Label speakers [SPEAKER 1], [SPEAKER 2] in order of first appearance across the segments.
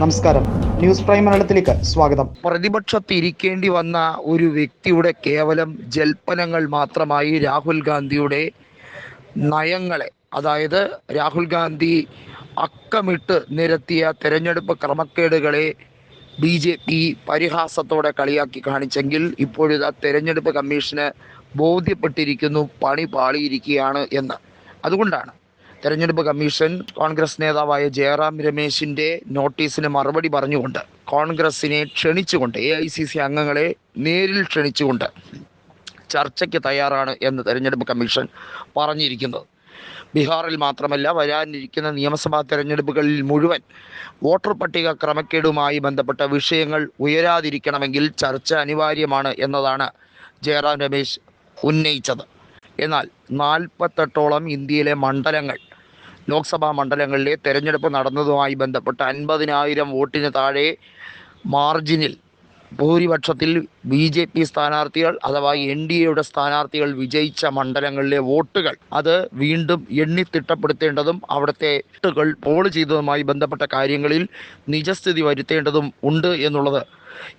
[SPEAKER 1] നമസ്കാരം. News prime മലയാളത്തിലേക്ക് സ്വാഗതം.
[SPEAKER 2] പ്രതിപക്ഷത്തിരിക്കേണ്ടി വന്ന ഒരു വ്യക്തിയുടെ കേവലം ജൽപ്പനങ്ങൾ മാത്രമായി രാഹുൽ ഗാന്ധിയുടെ നയങ്ങളെ അതായത് രാഹുൽ ഗാന്ധി അക്കമിട്ട് നിരത്തിയ തെരഞ്ഞെടുപ്പ് ക്രമക്കേടുകളെ ബി ജെ പി പരിഹാസത്തോടെ കളിയാക്കി കാണിച്ചെങ്കിൽ ഇപ്പോഴിതാ തെരഞ്ഞെടുപ്പ് കമ്മീഷന് ബോധ്യപ്പെട്ടിരിക്കുന്നു പണി പാളിയിരിക്കുകയാണ് എന്ന്. അതുകൊണ്ടാണ് തെരഞ്ഞെടുപ്പ് കമ്മീഷൻ കോൺഗ്രസ് നേതാവായ ജയറാം രമേശിന്റെ നോട്ടീസിന് മറുപടി പറഞ്ഞുകൊണ്ട് കോൺഗ്രസിനെ ക്ഷണിച്ചുകൊണ്ട് എ ഐ സി സി അംഗങ്ങളെ നേരിൽ ക്ഷണിച്ചുകൊണ്ട് ചർച്ചയ്ക്ക് തയ്യാറാണ് എന്ന് തെരഞ്ഞെടുപ്പ് കമ്മീഷൻ പറഞ്ഞിരിക്കുന്നത്. ബീഹാറിൽ മാത്രമല്ല വരാനിരിക്കുന്ന നിയമസഭാ തെരഞ്ഞെടുപ്പുകളിൽ മുഴുവൻ വോട്ടർ പട്ടിക ക്രമക്കേടുമായി ബന്ധപ്പെട്ട വിഷയങ്ങൾ ഉയരാതിരിക്കണമെങ്കിൽ ചർച്ച അനിവാര്യമാണ് എന്നതാണ് ജയറാം രമേശ് ഉന്നയിച്ചത്. എന്നാൽ നാൽപ്പത്തെട്ടോളം ഇന്ത്യയിലെ മണ്ഡലങ്ങൾ ലോക്സഭാ മണ്ഡലങ്ങളിലെ തെരഞ്ഞെടുപ്പ് നടന്നതുമായി ബന്ധപ്പെട്ട് അൻപതിനായിരം വോട്ടിന് താഴെ മാർജിനിൽ ഭൂരിപക്ഷത്തിൽ ബി ജെ പി സ്ഥാനാർത്ഥികൾ അഥവാ എൻ ഡി എയുടെ സ്ഥാനാർത്ഥികൾ വിജയിച്ച മണ്ഡലങ്ങളിലെ വോട്ടുകൾ അത് വീണ്ടും എണ്ണി തിട്ടപ്പെടുത്തേണ്ടതും അവിടുത്തെ വോട്ടുകൾ പോൾ ചെയ്തതുമായി ബന്ധപ്പെട്ട കാര്യങ്ങളിൽ നിജസ്ഥിതി വരുത്തേണ്ടതും ഉണ്ട് എന്നുള്ളത്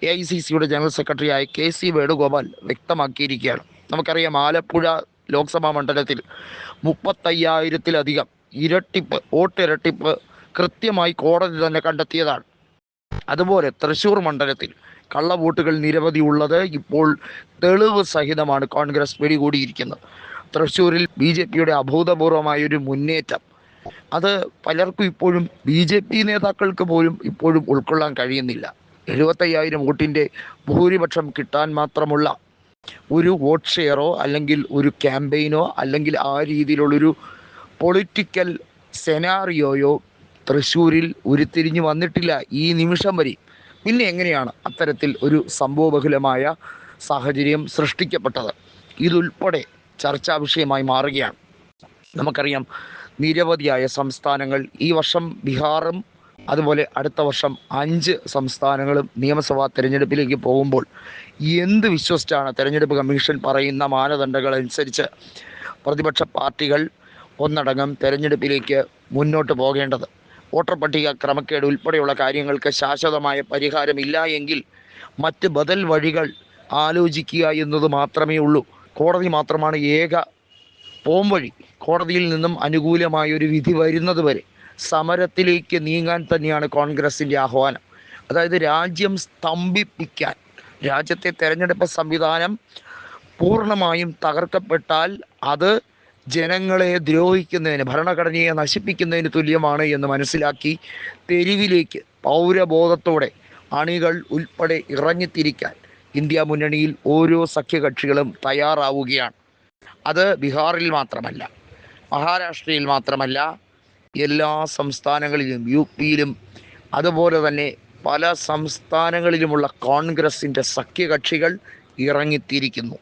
[SPEAKER 2] എ ഐ സി സിയുടെ ജനറൽ സെക്രട്ടറിയായ കെ സി വേണുഗോപാൽ വ്യക്തമാക്കിയിരിക്കുകയാണ്. നമുക്കറിയാം ആലപ്പുഴ ലോക്സഭാ മണ്ഡലത്തിൽ മുപ്പത്തയ്യായിരത്തിലധികം ഇരട്ടിപ്പ് വോട്ടിരട്ടിപ്പ് കൃത്യമായി കോടതി തന്നെ കണ്ടെത്തിയതാണ്. അതുപോലെ തൃശൂർ മണ്ഡലത്തിൽ കള്ളവോട്ടുകൾ നിരവധി ഉള്ളത് ഇപ്പോൾ തെളിവ് സഹിതമാണ് കോൺഗ്രസ് പിടികൂടിയിരിക്കുന്നത്. തൃശ്ശൂരിൽ ബി ജെ പിയുടെ അഭൂതപൂർവമായൊരു മുന്നേറ്റം. അത് പലർക്കും ഇപ്പോഴും ബി ജെ പി നേതാക്കൾക്ക് പോലും ഇപ്പോഴും ഉൾക്കൊള്ളാൻ കഴിയുന്നില്ല. എഴുപത്തയ്യായിരം വോട്ടിന്റെ ഭൂരിപക്ഷം കിട്ടാൻ മാത്രമുള്ള ഒരു വോട്ട് ഷെയറോ അല്ലെങ്കിൽ ഒരു ക്യാമ്പയിനോ അല്ലെങ്കിൽ ആ രീതിയിലുള്ളൊരു പൊളിറ്റിക്കൽ സെനാറിയോയോ തൃശ്ശൂരിൽ ഉരുത്തിരിഞ്ഞു വന്നിട്ടില്ല ഈ നിമിഷം വരെ. പിന്നെ എങ്ങനെയാണ് അത്തരത്തിൽ ഒരു സംഭവബഹുലമായ സാഹചര്യം സൃഷ്ടിക്കപ്പെട്ടത്? ഇതുൾപ്പെടെ ചർച്ചാ വിഷയമായി മാറുകയാണ്. നമുക്കറിയാം നിരവധിയായ സംസ്ഥാനങ്ങൾ ഈ വർഷം ബീഹാറും അതുപോലെ അടുത്ത വർഷം അഞ്ച് സംസ്ഥാനങ്ങളും നിയമസഭാ തെരഞ്ഞെടുപ്പിലേക്ക് പോകുമ്പോൾ എന്ത് വിശ്വസിച്ചാണ് തെരഞ്ഞെടുപ്പ് കമ്മീഷൻ പറയുന്ന മാനദണ്ഡങ്ങൾ അനുസരിച്ച് പ്രതിപക്ഷ പാർട്ടികൾ ഒന്നടങ്കം തെരഞ്ഞെടുപ്പിലേക്ക് മുന്നോട്ട് പോകേണ്ടത്. വോട്ടർ പട്ടിക ക്രമക്കേട് ഉൾപ്പെടെയുള്ള കാര്യങ്ങൾക്ക് ശാശ്വതമായ പരിഹാരമില്ല എങ്കിൽ മറ്റ് ബദൽ വഴികൾ ആലോചിക്കുക എന്നത് മാത്രമേ ഉള്ളൂ. കോടതി മാത്രമാണ് ഏക പോംവഴി കോടതിയിൽ നിന്നും അനുകൂലമായ ഒരു വിധി വരുന്നത് വരെ സമരത്തിലേക്ക് നീങ്ങാൻ തന്നെയാണ് കോൺഗ്രസിന്റെ ആഹ്വാനം. അതായത് രാജ്യം സ്തംഭിപ്പിക്കാൻ രാജ്യത്തെ തെരഞ്ഞെടുപ്പ് സംവിധാനം പൂർണമായും തകർക്കപ്പെട്ടാൽ അത് ജനങ്ങളെ ദ്രോഹിക്കുന്നതിന് ഭരണഘടനയെ നശിപ്പിക്കുന്നതിന് തുല്യമാണ് എന്ന് മനസ്സിലാക്കി തെരുവിലേക്ക് പൗരബോധത്തോടെ അണികൾ ഉൾപ്പെടെ ഇറങ്ങിത്തിരിക്കാൻ ഇന്ത്യ മുന്നണിയിൽ ഓരോ സഖ്യകക്ഷികളും തയ്യാറാവുകയാണ്. അത് ബീഹാറിൽ മാത്രമല്ല മഹാരാഷ്ട്രയിൽ മാത്രമല്ല എല്ലാ സംസ്ഥാനങ്ങളിലും യു പിയിലും അതുപോലെ തന്നെ പല സംസ്ഥാനങ്ങളിലുമുള്ള കോൺഗ്രസിന്റെ സഖ്യകക്ഷികൾ ഇറങ്ങിത്തിരിക്കുന്നു.